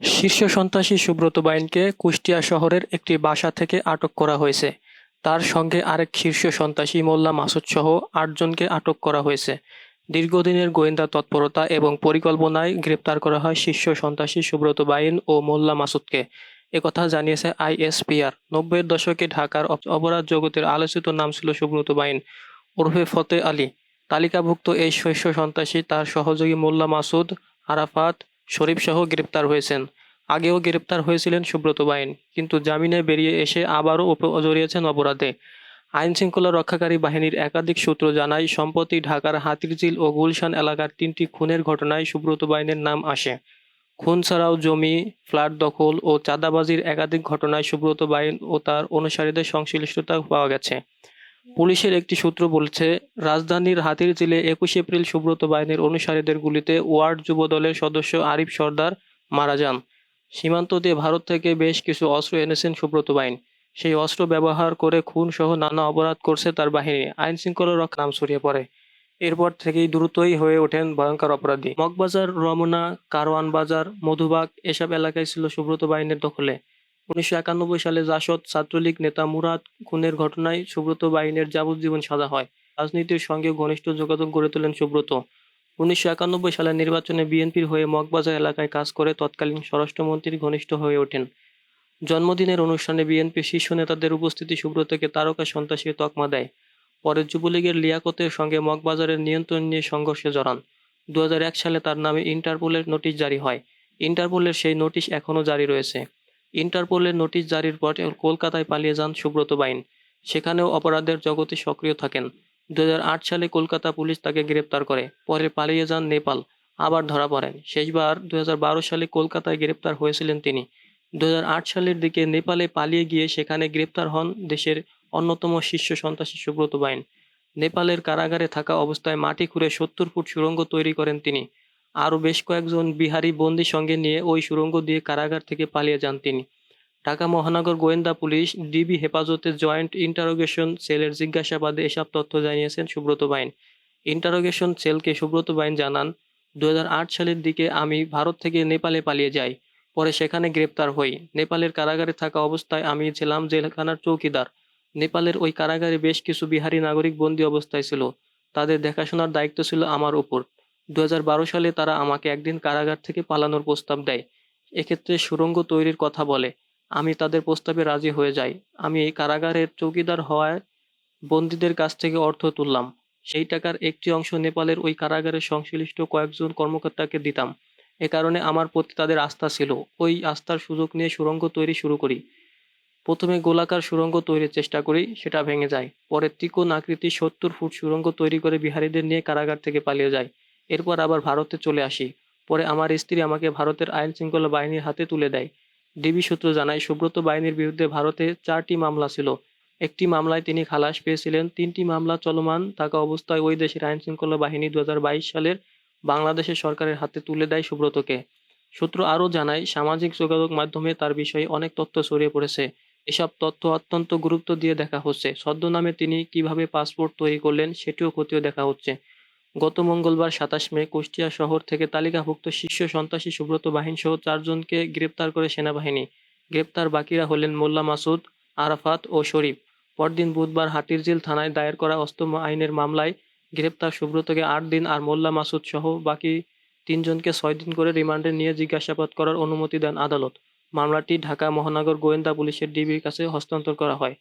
শীর্ষ সন্ত্রাসী সুব্রত বাইনকে কুষ্টিয়া শহরের একটি বাসা থেকে আটক করা হয়েছে। তার সঙ্গে আরেক শীর্ষ সন্ত্রাসী মোল্লা মাসুদ সহ আটজনকে আটক করা হয়েছে। দীর্ঘদিনের গোয়েন্দা তৎপরতা এবং পরিকল্পনায় গ্রেপ্তার করা হয় শীর্ষ সন্ত্রাসী সুব্রত বাইন ও মোল্লা মাসুদকে। একথা জানিয়েছে আইএসপিআর। নব্বইয়ের দশকে ঢাকার অপরাধ জগতের আলোচিত নাম ছিল সুব্রত বাইন ওরফে ফতে আলী। তালিকাভুক্ত এই শীর্ষ সন্ত্রাসী তার সহযোগী মোল্লা মাসুদ আরাফাত শরীফ সহ গ্রেপ্তার হয়েছেন। আগেও গ্রেপ্তার হয়েছিলেন সুব্রত বাইন কিন্তু জামিনে বেরিয়ে এসে আবারও জড়িয়েছেন অপরাধে। আইন শৃঙ্খলা রক্ষাকারী বাহিনীর একাধিক সূত্র জানায়, সম্প্রতি ঢাকার হাতিরঝিল ও গুলশান এলাকার তিনটি খুনের ঘটনায় সুব্রত বাইনের নাম আসে। খুন ছাড়াও জমি, ফ্ল্যাট দখল ও চাঁদাবাজির একাধিক ঘটনায় সুব্রত বাইন ও তার অনুসারীদের সংশ্লিষ্টতা পাওয়া গেছে। পুলিশের একটি সূত্র বলছে, রাজধানীর হাতিরঝিলে একুশ এপ্রিল সুব্রত বাহিনীর অনুসারীদের গুলিতে ওয়ার্ড যুব দলের সদস্য আরিফ সর্দার মারা যান। সীমান্ত দিয়ে ভারত থেকে বেশ কিছু অস্ত্র এনেছেন সুব্রত বাহিনী। সেই অস্ত্র ব্যবহার করে খুন সহ নানা অপরাধ করছে তার বাহিনী। আইন শৃঙ্খলা রক্ষা নাম ছড়িয়ে পড়ে। এরপর থেকেই দ্রুতই হয়ে ওঠেন ভয়ঙ্কর অপরাধী। মগবাজার, রমনা, কারওয়ান বাজার, মধুবাগ এসব এলাকায় ছিল সুব্রত বাহিনীর দখলে। উনিশশো একানব্বই সালে জাসদ ছাত্রলীগ নেতা মুরাদ খুনের ঘটনায় সুব্রত বাহিনীর যাবজ্জীবন সাজা হয়। রাজনীতির সঙ্গে ঘনিষ্ঠ যোগাযোগ গড়ে তোলেন সুব্রত। উনিশশো একানব্বই সালের নির্বাচনে বিএনপির হয়ে মগবাজার এলাকায় কাজ করে তৎকালীন স্বরাষ্ট্রমন্ত্রীর ঘনিষ্ঠ হয়ে ওঠেন। জন্মদিনের অনুষ্ঠানে বিএনপি শীর্ষ নেতাদের উপস্থিতি সুব্রতকে তারকা সন্ত্রাসী তকমা দেয়। পরে যুবলীগের লিয়াকতের সঙ্গে মগবাজারের নিয়ন্ত্রণ নিয়ে সংঘর্ষে জড়ান। দু হাজার এক সালে তার নামে ইন্টারপোলের নোটিশ জারি হয়। ইন্টারপোলের সেই নোটিশ এখনও জারি রয়েছে। ইন্টারপোলের নোটিশ জারির পর কলকাতায় পালিয়ে যান সুব্রত বাইন। সেখানেও অপরাধের জগতে সক্রিয় থাকেন। দুই হাজার আট সালে কলকাতা পুলিশ তাকে গ্রেপ্তার করে। পরে পালিয়ে যান নেপাল। আবার ধরা পড়েন। শেষবার দুই হাজার বারো সালে কলকাতায় গ্রেপ্তার হয়েছিলেন তিনি। দু হাজার আট সালের দিকে নেপালে পালিয়ে গিয়ে সেখানে গ্রেপ্তার হন দেশের অন্যতম শীর্ষ সন্ত্রাসী সুব্রত বাইন। নেপালের কারাগারে থাকা অবস্থায় মাটি খুঁড়ে সত্তর ফুট সুড়ঙ্গ তৈরি করেন তিনি। আরও বেশ কয়েকজন বিহারি বন্দি সঙ্গে নিয়ে ওই সুড়ঙ্গ দিয়ে কারাগার থেকে পালিয়ে যান তিনি। ঢাকা মহানগর গোয়েন্দা পুলিশ ডিবি হেফাজতে জয়েন্ট ইন্টারোগেশন সেলের জিজ্ঞাসাবাদে এসব তথ্য জানিয়েছেন সুব্রত বাইন। ইন্টারোগেশন সেলকে সুব্রত বাইন জানান, দুই হাজার আট সালের দিকে আমি ভারত থেকে নেপালে পালিয়ে যাই, পরে সেখানে গ্রেপ্তার হই। নেপালের কারাগারে থাকা অবস্থায় আমি ছিলাম জেলখানার চৌকিদার। নেপালের ওই কারাগারে বেশ কিছু বিহারি নাগরিক বন্দী অবস্থায় ছিল। তাদের দেখাশোনার দায়িত্ব ছিল আমার উপর। দু হাজার বারো সালে তারা আমাকে একদিন কারাগার থেকে পালানোর প্রস্তাব দেয়। এক্ষেত্রে সুরঙ্গ তৈরির কথা বলে, আমি তাদের প্রস্তাবে রাজি হয়ে যাই। আমি এই কারাগারের চৌকিদার হওয়ায় বন্দীদের কাছ থেকে অর্থ তুললাম। সেই টাকার একটি অংশ নেপালের ওই কারাগারের সংশ্লিষ্ট কয়েকজন কর্মকর্তাকে দিতাম। এ কারণে আমার প্রতি তাদের আস্থা ছিল। ওই আস্থার সুযোগ নিয়ে সুড়ঙ্গ তৈরি শুরু করি। প্রথমে গোলাকার সুরঙ্গ তৈরির চেষ্টা করি, সেটা ভেঙে যায়। পরে ত্রিকোণ আকৃতির সত্তর ফুট সুরঙ্গ তৈরি করে বিহারীদের নিয়ে কারাগার থেকে পালিয়ে যায় এরপর আবার ভারতে চলে আসি। পরে আমার স্ত্রী আমাকে ভারতের আইন শৃঙ্খলা বাহিনীর হাতে তুলে দেয়। ডিবি সূত্র জানায়, সুব্রত বাহিনীর বিরুদ্ধে ভারতে চারটি মামলা ছিল। একটি মামলায় তিনি খালাস পেয়েছিলেন, তিনটি মামলা চলমান থাকা অবস্থায় ওই দেশের আইন শৃঙ্খলা বাহিনী দুই হাজার বাইশ সালের বাংলাদেশের সরকারের হাতে তুলে দেয় সুব্রতকে। সূত্র আরও জানায়, সামাজিক যোগাযোগ মাধ্যমে তার বিষয়ে অনেক তথ্য ছড়িয়ে পড়েছে। এসব তথ্য অত্যন্ত গুরুত্ব দিয়ে দেখা হচ্ছে। ছদ্মনামে তিনি কীভাবে পাসপোর্ট তৈরি করলেন, সেটিও খতিয়ে দেখা হচ্ছে। গত মঙ্গলবার সাতাশ মে কুষ্টিয়া শহর থেকে তালিকাভুক্ত শীর্ষ সন্ত্রাসী সুব্রত বাহিনী সহ চারজনকে গ্রেপ্তার করে সেনাবাহিনী। গ্রেপ্তার বাকিরা হলেন মোল্লা মাসুদ, আরাফাত ও শরীফ। পরদিন বুধবার হাতিরঝিল থানায় দায়ের করা অস্তম আইনের মামলায় গ্রেপ্তার সুব্রতকে আট দিন আর মোল্লা মাসুদ সহ বাকি তিনজনকে ছয় দিন করে রিমান্ডে নিয়ে জিজ্ঞাসাবাদ করার অনুমতি দেন আদালত। মামলাটি ঢাকা মহানগর গোয়েন্দা পুলিশের ডিবির কাছে হস্তান্তর করা হয়।